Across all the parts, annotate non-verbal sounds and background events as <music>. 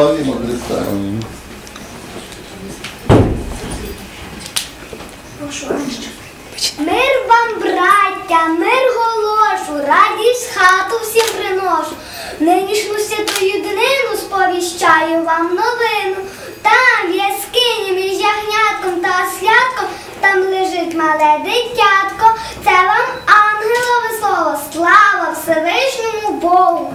Славімо Христа. Мир вам, браття, мир голошу, радість хату всім приношу. Нинішню святую днину сповіщаю вам новину. Там в яскині між ягнятком та святком, там лежить мале дитятко. Це вам ангелове слово, слава Всевишньому Богу.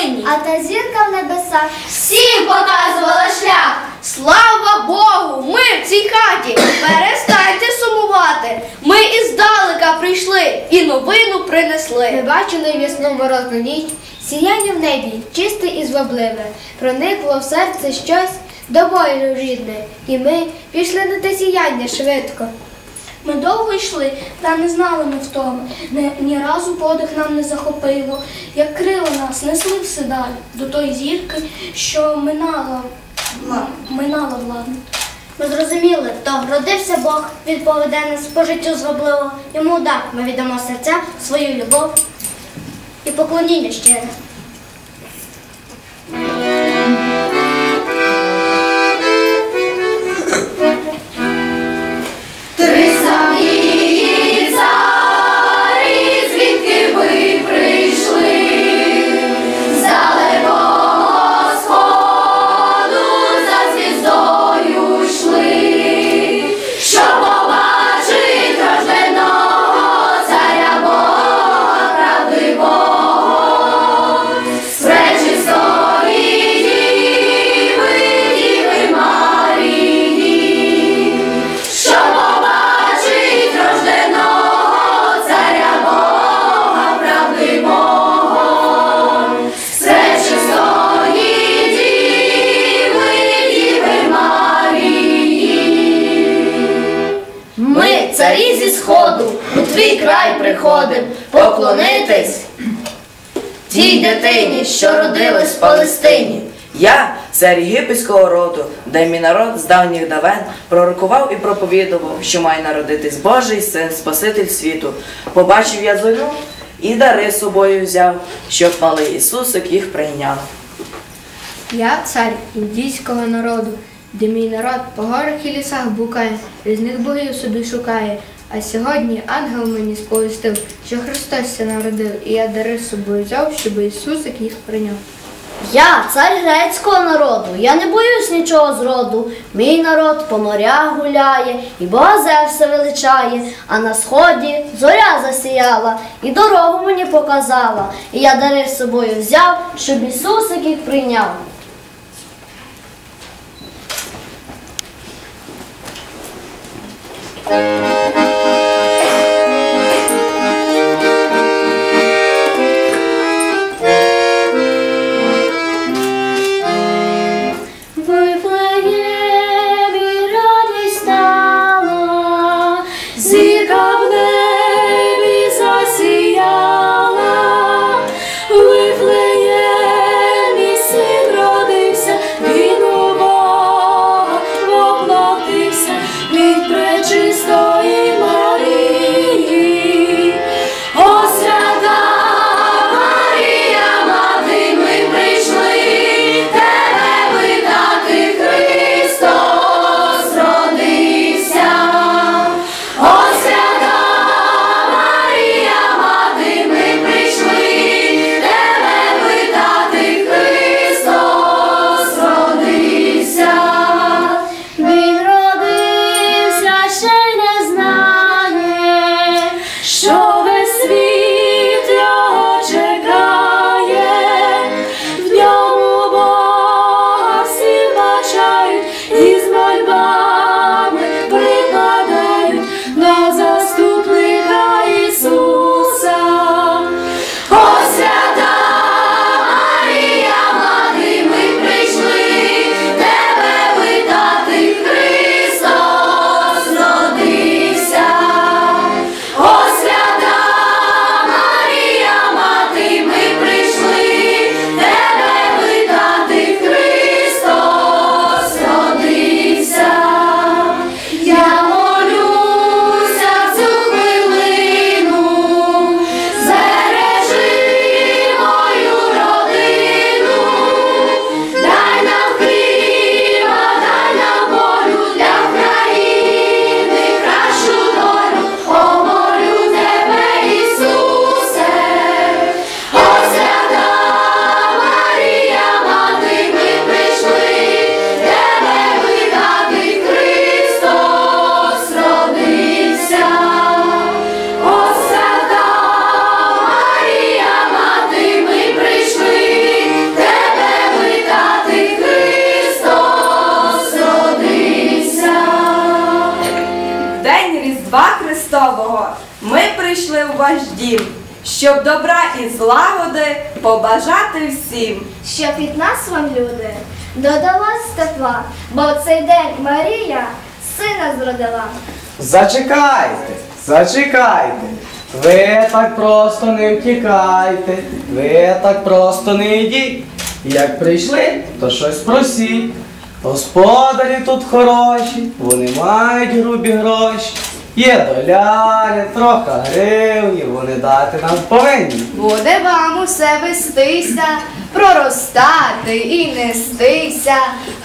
нині. А та зірка в небесах Всім показувала шлях. Слава Богу! Ми в цій хаті. Перестаньте сумувати. Ми іздалека прийшли і новину принесли. Ми бачили в ясну морозну ніч, сіяння в небі, чисте і звабливе, проникло в серце щось до болю рідне, і ми пішли на те сіяння швидко. Ми довго йшли, та не знали ми втоми. Ні, ні разу подих нам не захопило, як крила нас несли все далі до тої зірки, що минала, минала владно. Ми зрозуміли, то родився Бог, він поведе нас по життю звабливо. Йому дар ми віддамо серця, свою любов і поклоніння щире. Царі у твій край приходим поклонитись тій дитині, що родилась в Палестині. Я, цар єгипетського роду, де мій народ з давніх давен пророкував і проповідував, що має народитись Божий син, Спаситель світу. Побачив я зорю і дари з собою взяв, щоб малий Ісусик їх прийняв. Я цар індійського народу, де мій народ по горах і лісах букає, різних богів собі шукає. А сьогодні ангел мені сповістив, що Христос ся народив, і я дари собою взяв, щоб Ісусик їх прийняв. Я цар грецького народу, я не боюсь нічого зроду. Мій народ по морях гуляє, і Бога Зевса величає, а на сході зоря засіяла, і дорогу мені показала. І я дари собою взяв, щоб Ісусик їх прийняв. Ваш дім, щоб добра і злагоди побажати всім. Щоб від нас вам, люди, додалась тепла, бо в цей день Марія сина зродила. Зачекайте, зачекайте. Ви так просто не втікайте, ви так просто не йдіть. Як прийшли, то щось просіть. Господарі тут хороші, вони мають грубі гроші. Є доляри, трохи гривні, вони дати нам повинні. Буде вам усе вестися, проростати і нестися.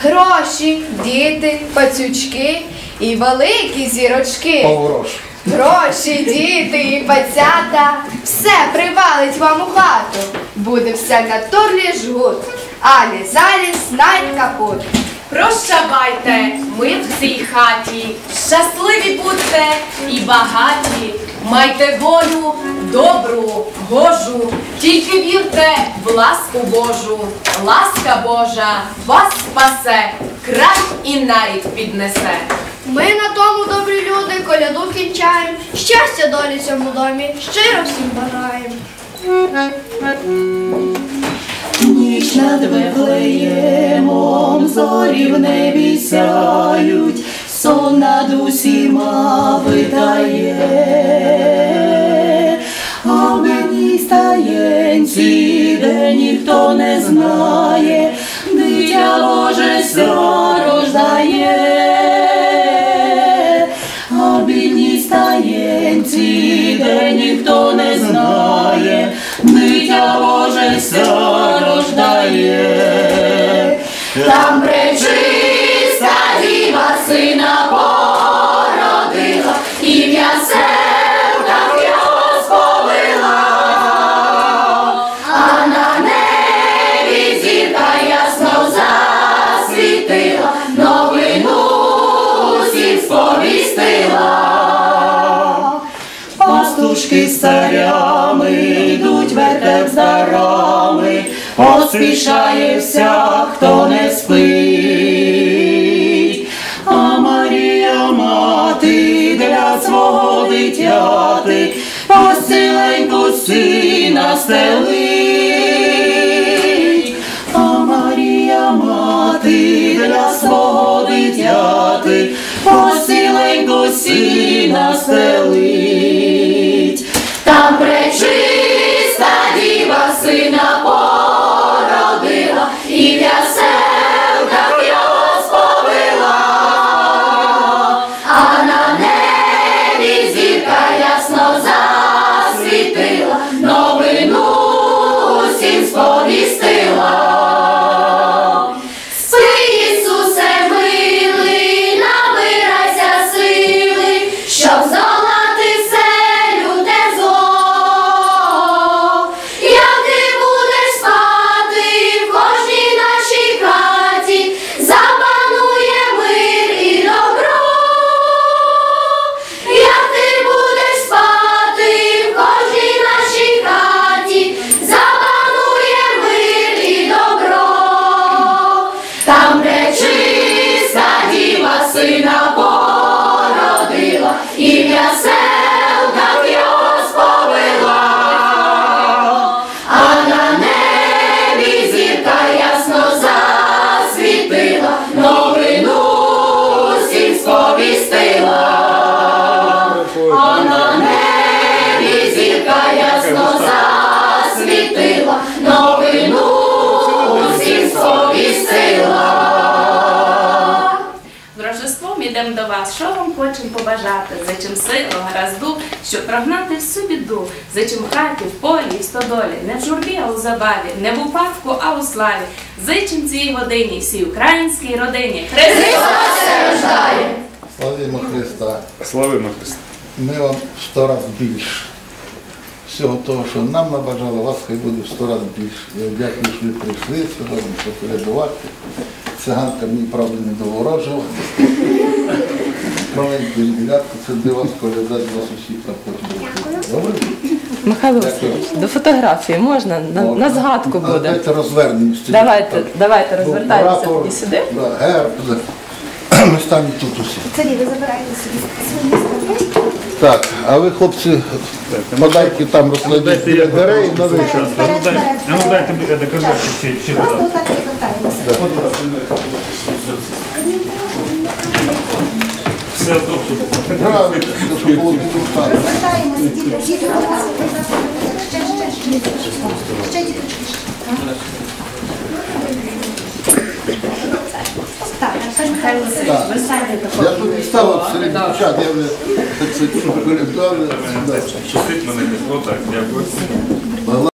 Гроші, діти, пацючки і великі зірочки. Поворож. Гроші, діти і пацята, все привалить вам у хату. Буде все на турлі жгут, алі залі снать капут. Прощавайте, ми в цій хаті, щасливі будьте і багаті, майте волю добру, гожу, тільки вірте в ласку Божу, ласка Божа вас спасе, край і навіть піднесе. Ми на тому, добрі люди, коляду кінчаємо. Щастя долі цьому домі, щиро всім бажаємо. Ніч над Вифлеємом, зорі в небі сяють, сон над усіма витає, а мені стаєнці, де ніхто не знає, дитя Боже рождає, а стаєнці, де ніхто не знає, дитя Боже ся там пречиста діва сина породила, ім'я сердах його сповила, а на небі зірка ясно засвітила, новину всім сповістила. Пастушки з царями йдуть вертеп з дарами, поспішає вся, хто не спить. А Марія мати для свого дитяти постіленьку сина стелить. А Марія мати для свого дитяти постіленьку сина стелить. Хочемо побажати, зичим силу, гаразду, щоб прогнати всю біду, зичим в хаті, в полі і в стодолі, не в журбі, а у забаві, не в упадку, а у славі. Зичим цій годині всій українській родині. Христос рождає! Славімо Христа. Славимо Христа. Ми вам сто раз більше. Всього того, що нам набажали, вас хай буде в сто раз більше. Я дякую, що ви прийшли сьогодні попередувати. Циганка мені правда не доворожила. Маленьку білятку, це для вас для вас усіх там потім. Добре? Михайло Васильович, до фотографії можна? На, на згадку А буде. Давайте розвернемось. тоді. Давайте, Так. давайте, Був розвертайтеся тоді сюди. да, Герб. <clears throat> Ми станемо тут усі. Тоді ви забираєте собі свої Так, а ви, хлопці, подайте там розкладіть біля дверей на вихід. А ну дайте мені доказати всі всі податки. Все добре. Правильно, щоб було підрухати. Я тут і ставив серед дівчат, я вже так це передав. Щастить мене, отак, дякую.